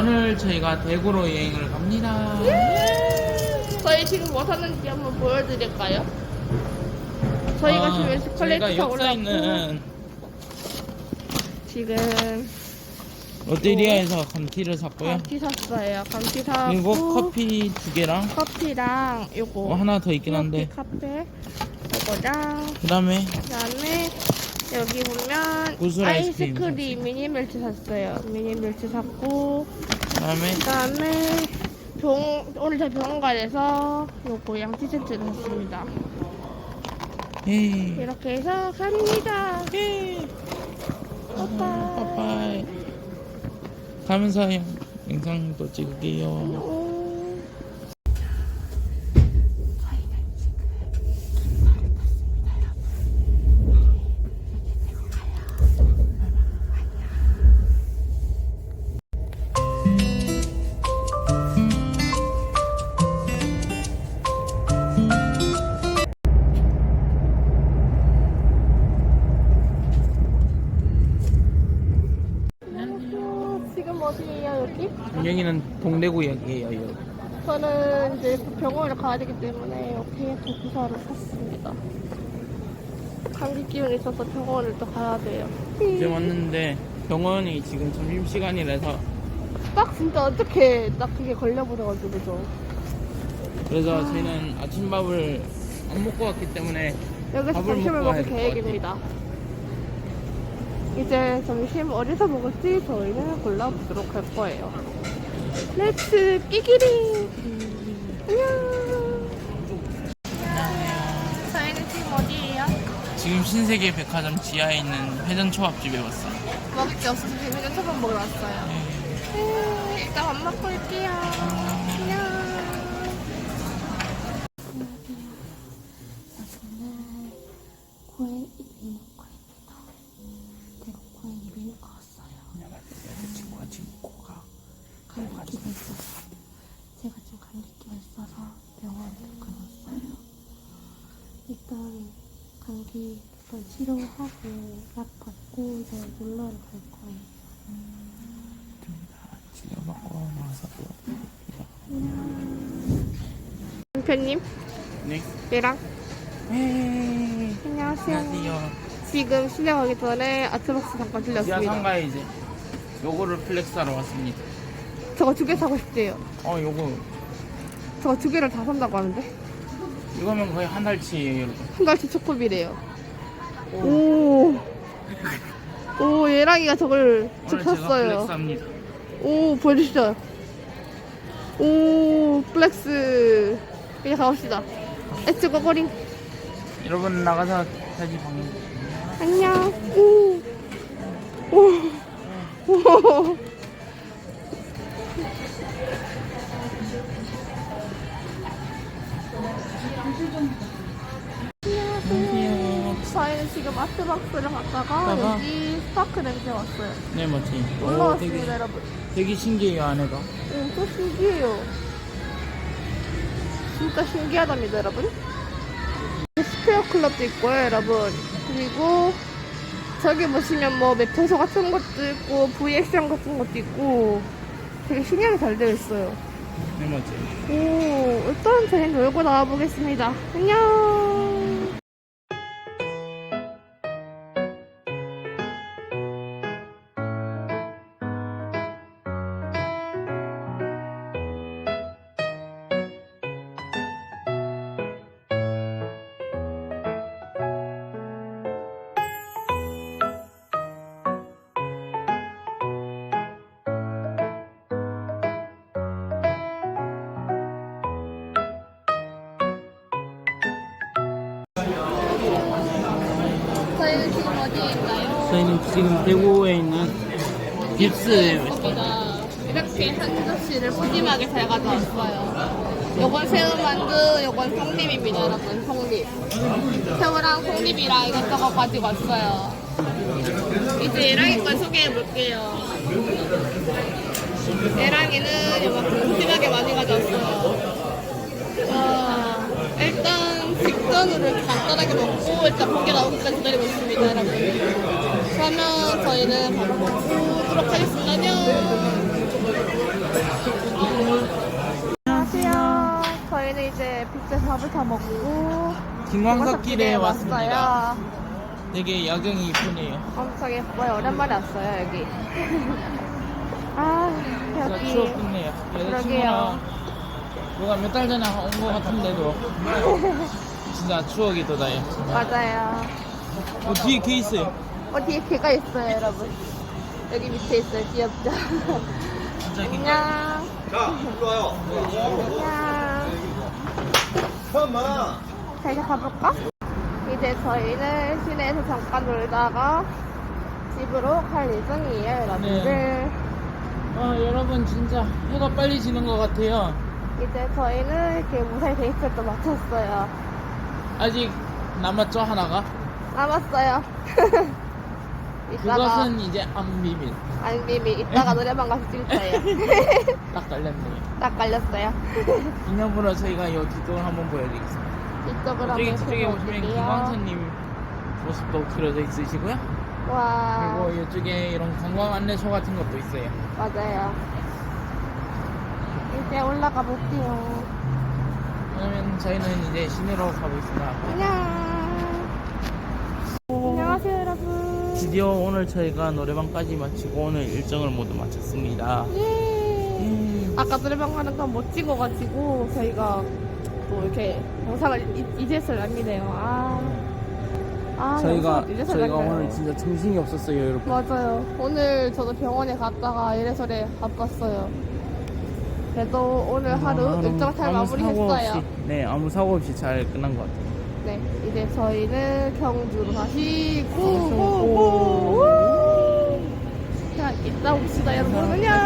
오늘 저희가 대구로 여행을 갑니다. 저희 지금 뭐 샀는지 한번 보여드릴까요? 저희가 아, 지금 타고 역사 올라왔고 있는 지금 롯데리아에서 감티를 샀고요. 감튀 샀어요. 감튀 사고 그리고 커피 두 개랑 커피랑 요거 어, 하나 더 있긴 한데 카페 요거랑 그 다음에 그다음에 여기 보면 구슬 아이스크림 아이스크림 미니 멜트 샀어요. 미니 멜트 샀고 그 다음에 그다음에 병 오늘 저 병원 가서 요거 양치 세트를 샀습니다. 헤이 이렇게 해서 갑니다. 헤이 빠빠이. 빠빠이 가면서 영- 영상도 찍을게요. 여기는 동대구역이에요. 여기. 저는 이제 병원을 가야 되기 때문에 이렇게 도구사를 샀습니다. 감기 기운이 있어서 병원을 또 가야 돼요. 이제 왔는데 병원이 지금 점심 시간이라서 딱 진짜 어떻게 딱 그게 걸려버려가지고 저 그래서 저희는 아침밥을 안 먹고 왔기 때문에 여기서 밥을 점심을 먹고 가야 먹을 될것 계획입니다. 이제 점심 어디서 먹을지 저희는 골라보도록 할 거예요. 렛츠 끼기리! 안녕! 저희는 지금 어디예요? 지금 신세계 백화점 지하에 있는 회전 초밥집에 왔어요. 먹을 게 없어서 지금 회전 초밥 먹으러 왔어요. 음, 일단 밥 먹고 올게요. 안녕. 여기는 고행 이비인후과입니다. 대구 고행 이비인후과 왔어요. 친구가 지금 코가 감기가 있어서 제가 지금 감기가 있어서 병원에 가봤어요. 일단 감기 일단 치료하고 약 받고 이제 놀러를 갈 거예요. 다 치료받고 나와서 또 대표님, 네. 얘랑 헤이 안녕하세요. 안녕하세요. 지금 가기 전에 아트박스 잠깐 지하 들렸습니다. 상가에 이제 요거를 플렉스하러 왔습니다. 저거 두 개 사고 싶대요. 어 요거 저거 두 개를 다 산다고 하는데 이거면 거의 한 달치예요 여러분. 한 달치 초코비래요. 오, 오 얘랑이가 저걸. 플렉스합니다. 오 보여주시죠. 오 플렉스 이제 가봅시다. 엣츠 고고링 여러분 나가서 다시 방 안녕. 오, 오, 오. 아트박스를 갔다가 여기 스파크 냄새 왔어요. 네 맞지. 오, 올라왔습니다, 여러분. 되게 신기해요 안에가. 오, 또 신기해요. 진짜 신기하답니다, 여러분. 스퀘어 클럽도 있고요, 여러분. 그리고 저기 보시면 뭐 매표소 같은 것도 있고 VX형 같은 것도 있고 되게 신기하게 잘 되어 있어요. 네 맞지. 오, 일단 저희는 놀고 나와 보겠습니다. 안녕. 저희는 지금 대구에 있는 있습니다. 이렇게 한 접시를 푸짐하게 잘 가져왔어요. 요건 새우만두, 요건 송립입니다, 여러분. 송립. 새우랑 송립이랑 이것저것 가지고 왔어요. 이제 예랑이 걸 소개해 볼게요. 예랑이는 요만큼 푸짐하게 많이 가져왔어요. 이렇게 간단하게 먹고 일단 고기 나오기까지 기다리고 있습니다, 여러분. 그러면 저희는 바로 먹도록 하겠습니다. 안녕. 안녕하세요. 저희는 이제 빅스 밥을 다 먹고 김광석길에 왔습니다. 왔어요. 되게 야경이 이쁘네요. 엄청 예뻐요. 오랜만에 왔어요 여기. 아 진짜 여기 추웠겠네요. 여자친구랑 누가 몇 달 전에 온 것 같은데도 진짜 추억이 돋아요. 맞아요. 어, 뒤에 개 있어요. 어 뒤에 개가 있어요 여러분. 여기 밑에 있어요. 귀엽죠? 진짜 개. 안녕. 자, 일로 와요. 안녕. 잠깐만. 자 이제 가볼까? 이제 저희는 시내에서 잠깐 놀다가 집으로 갈 예정이에요 여러분들. 아 여러분 진짜 해가 빨리 지는 것 같아요. 이제 저희는 이렇게 무사히 데이트도 마쳤어요. 아직 남았죠 하나가? 남았어요. 이따가 그것은 이제 안 비밀. 안비미 이따가 노래방 가서 찍을 거예요. 딱 걸렸네요. 딱 걸렸어요. 기념으로 저희가 이 뒤쪽을 한번 보여드리겠습니다. 이쪽으로 저기 한번 저쪽에 보시면 보여드릴게요. 김광선님 모습도 그려져 있으시고요. 와 그리고 이쪽에 이런 관광 안내소 같은 것도 있어요. 맞아요. 이제 올라가 볼게요. 그러면 저희는 이제 시내로 가고 있습니다. 안녕. 안녕하세요 여러분. 드디어 오늘 저희가 노래방까지 마치고 오늘 일정을 모두 마쳤습니다. 예. 음, 아까 노래방 가는 건 못 찍어가지고 저희가 또 이렇게 영상을 이- 이제서 남기네요. 아, 아 저희가 저희가. 오늘 진짜 정신이 없었어요, 여러분. 맞아요. 오늘 저도 병원에 갔다가 이래저래 바빴어요. 그래도 오늘 하루 일정 잘 아무 사고 마무리했어요. 없이, 네, 아무 사고 없이 잘 끝난 것 같아요. 네, 이제 저희는 경주로 다시 고! 고고고. 자, 이따 봅시다, 여러분. 안녕.